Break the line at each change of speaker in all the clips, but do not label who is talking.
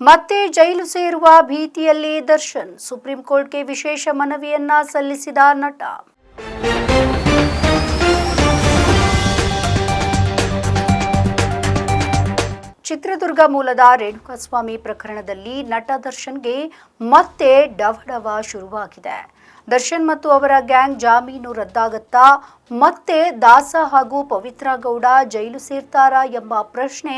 ಮತ್ತೆ ಜೈಲು ಸೇರುವ ಭೀತಿಯಲ್ಲಿ ದರ್ಶನ್ ಸುಪ್ರೀಂ ಕೋರ್ಟ್ಗೆ ವಿಶೇಷ ಮನವಿಯನ್ನ ಸಲ್ಲಿಸಿದ ನಟ. ಚಿತ್ರದುರ್ಗ ಮೂಲದ ರೇಣುಕಾಸ್ವಾಮಿ ಪ್ರಕರಣದಲ್ಲಿ ನಟ ದರ್ಶನ್ಗೆ ಮತ್ತೆ ಡವಡವ ಶುರುವಾಗಿದೆ. ದರ್ಶನ್ ಮತ್ತು ಅವರ ಗ್ಯಾಂಗ್ ಜಾಮೀನು ರದ್ದಾಗತ್ತಾ ಮತ್ತೆ ದಾಸ ಹಾಗೂ ಪವಿತ್ರ ಗೌಡ ಜೈಲು ಸೇರ್ತಾರಾ ಎಂಬ ಪ್ರಶ್ನೆ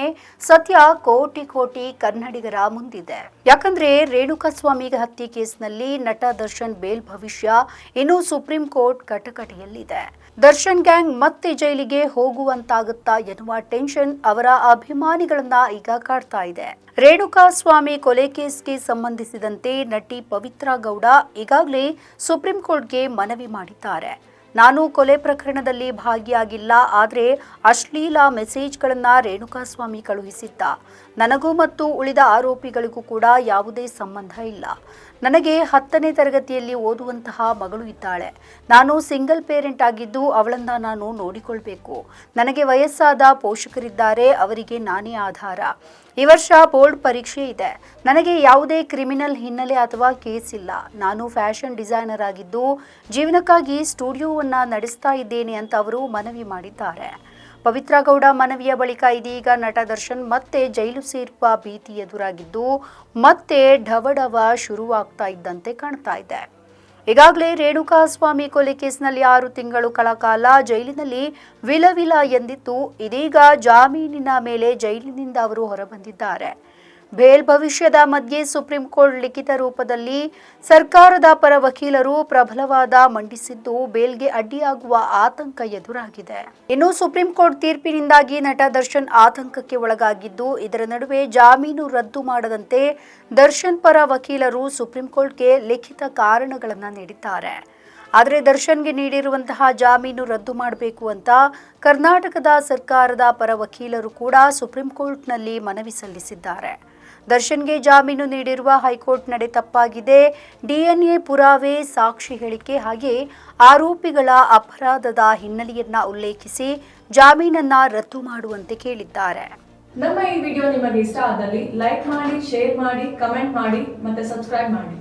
ಸದ್ಯ ಕೋಟಿ ಕೋಟಿ ಕನ್ನಡಿಗರ ಮುಂದಿದೆ. ಯಾಕಂದ್ರೆ ರೇಣುಕಾಸ್ವಾಮಿ ಹತ್ಯೆ ಕೇಸ್ನಲ್ಲಿ ನಟ ದರ್ಶನ್ ಬೇಲ್ ಭವಿಷ್ಯ ಇನ್ನೂ ಸುಪ್ರೀಂ ಕೋರ್ಟ್ ಕಟಕಟೆಯಲ್ಲಿದೆ. ದರ್ಶನ್ ಗ್ಯಾಂಗ್ ಮತ್ತೆ ಜೈಲಿಗೆ ಹೋಗುವಂತಾಗುತ್ತಾ ಎನ್ನುವ ಟೆನ್ಷನ್ ಅವರ ಅಭಿಮಾನಿಗಳನ್ನ ಈಗ ಕಾಡ್ತಾ ಇದೆ. ರೇಣುಕಾ ಸ್ವಾಮಿ ಕೊಲೆ ಕೇಸ್ಗೆ ಸಂಬಂಧಿಸಿದಂತೆ ನಟಿ ಪವಿತ್ರ ಗೌಡ ಈಗಾಗಲೇ ಸುಪ್ರೀಂ ಕೋರ್ಟ್ಗೆ ಮನವಿ ಮಾಡಿದ್ದಾರೆ. ನಾನು ಕೊಲೆ ಪ್ರಕರಣದಲ್ಲಿ ಭಾಗಿಯಾಗಿಲ್ಲ, ಆದರೆ ಅಶ್ಲೀಲ ಮೆಸೇಜ್ಗಳನ್ನು ರೇಣುಕಾಸ್ವಾಮಿ ಕಳುಹಿಸಿದ್ದ. ನನಗೂ ಮತ್ತು ಉಳಿದ ಆರೋಪಿಗಳಿಗೂ ಕೂಡ ಯಾವುದೇ ಸಂಬಂಧ ಇಲ್ಲ. ನನಗೆ ಹತ್ತನೇ ತರಗತಿಯಲ್ಲಿ ಓದುವಂತಹ ಮಗಳು ಇದ್ದಾಳೆ. ನಾನು ಸಿಂಗಲ್ ಪೇರೆಂಟ್ ಆಗಿದ್ದು ಅವಳನ್ನ ನಾನು ನೋಡಿಕೊಳ್ಬೇಕು. ನನಗೆ ವಯಸ್ಸಾದ ಪೋಷಕರಿದ್ದಾರೆ, ಅವರಿಗೆ ನಾನೇ ಆಧಾರ. ಈ ವರ್ಷ ಬೋರ್ಡ್ ಪರೀಕ್ಷೆ ಇದೆ. ನನಗೆ ಯಾವುದೇ ಕ್ರಿಮಿನಲ್ ಹಿನ್ನೆಲೆ ಅಥವಾ ಕೇಸ್ ಇಲ್ಲ. ನಾನು ಫ್ಯಾಷನ್ ಡಿಸೈನರ್ ಆಗಿದ್ದು, ಜೀವನಕ್ಕಾಗಿ ಸ್ಟುಡಿಯೋವನ್ನ ನಡೆಸ್ತಾ ಇದ್ದೇನೆ ಅಂತ ಅವರು ಮನವಿ ಮಾಡಿದ್ದಾರೆ. ಪವಿತ್ರ ಗೌಡ ಮನವಿಯ ಬಳಿಕ ಇದೀಗ ನಟ ದರ್ಶನ್ ಮತ್ತೆ ಜೈಲು ಸೇರುವ ಭೀತಿ ಎದುರಾಗಿದ್ದು ಮತ್ತೆ ಢವಢವ ಶುರುವಾಗ್ತಾ ಇದ್ದಂತೆ ಕಾಣ್ತಾ ಇದೆ. ಈಗಾಗಲೇ ರೇಣುಕಾ ಸ್ವಾಮಿ ಕೊಲೆ ಕೇಸ್ನಲ್ಲಿ ಆರು ತಿಂಗಳು ಕಳಕಾಲ ಜೈಲಿನಲ್ಲಿ ವಿಲವಿಲ ಎಂದಿತ್ತು. ಇದೀಗ ಜಾಮೀನಿನ ಮೇಲೆ ಜೈಲಿನಿಂದ ಅವರು ಹೊರಬಂದಿದ್ದಾರೆ. ಬೇಲ್ ಭವಿಷ್ಯದ ಮಧ್ಯೆ ಸುಪ್ರೀಂ ಕೋರ್ಟ್ ಲಿಖಿತ ರೂಪದಲ್ಲಿ ಸರ್ಕಾರದ ಪರ ವಕೀಲರು ಪ್ರಬಲವಾದ ಮಂಡಿಸಿದ್ದು ಬೇಲ್ಗೆ ಅಡ್ಡಿಯಾಗುವ ಆತಂಕ ಎದುರಾಗಿದೆ. ಇನ್ನು ಸುಪ್ರೀಂ ಕೋರ್ಟ್ ತೀರ್ಪಿನಿಂದಾಗಿ ನಟ ದರ್ಶನ್ ಆತಂಕಕ್ಕೆ ಒಳಗಾಗಿದ್ದು, ಇದರ ನಡುವೆ ಜಾಮೀನು ರದ್ದು ಮಾಡದಂತೆ ದರ್ಶನ್ ಪರ ವಕೀಲರು ಸುಪ್ರೀಂ ಕೋರ್ಟ್ಗೆ ಲಿಖಿತ ಕಾರಣಗಳನ್ನು ನೀಡಿದ್ದಾರೆ. ಆದರೆ ದರ್ಶನ್ಗೆ ನೀಡಿರುವಂತಹ ಜಾಮೀನು ರದ್ದು ಮಾಡಬೇಕು ಅಂತ ಕರ್ನಾಟಕದ ಸರ್ಕಾರದ ಪರ ವಕೀಲರು ಕೂಡ ಸುಪ್ರೀಂ ಕೋರ್ಟ್ನಲ್ಲಿ ಮನವಿ ಸಲ್ಲಿಸಿದ್ದಾರೆ. ದರ್ಶನ್ಗೆ ಜಾಮೀನು ನೀಡಿರುವ ಹೈಕೋರ್ಟ್ ನಡೆ ತಪ್ಪಾಗಿದೆ. ಡಿಎನ್ಎ ಪುರಾವೆ, ಸಾಕ್ಷಿ ಹೇಳಿಕೆ ಹಾಗೆ ಆರೋಪಿಗಳ ಅಪರಾಧದ ಹಿನ್ನೆಲೆಯನ್ನ ಉಲ್ಲೇಖಿಸಿ ಜಾಮೀನನ್ನ ರದ್ದು ಮಾಡುವಂತೆ ಕೇಳಿದ್ದಾರೆ.
ನಮ್ಮ ಈ ವಿಡಿಯೋ ನಿಮಗೆ ಇಷ್ಟ ಆದಲ್ಲಿ ಲೈಕ್ ಮಾಡಿ, ಶೇರ್ ಮಾಡಿ, ಕಮೆಂಟ್ ಮಾಡಿ ಮತ್ತೆ ಸಬ್ಸ್ಕ್ರೈಬ್ ಮಾಡಿ.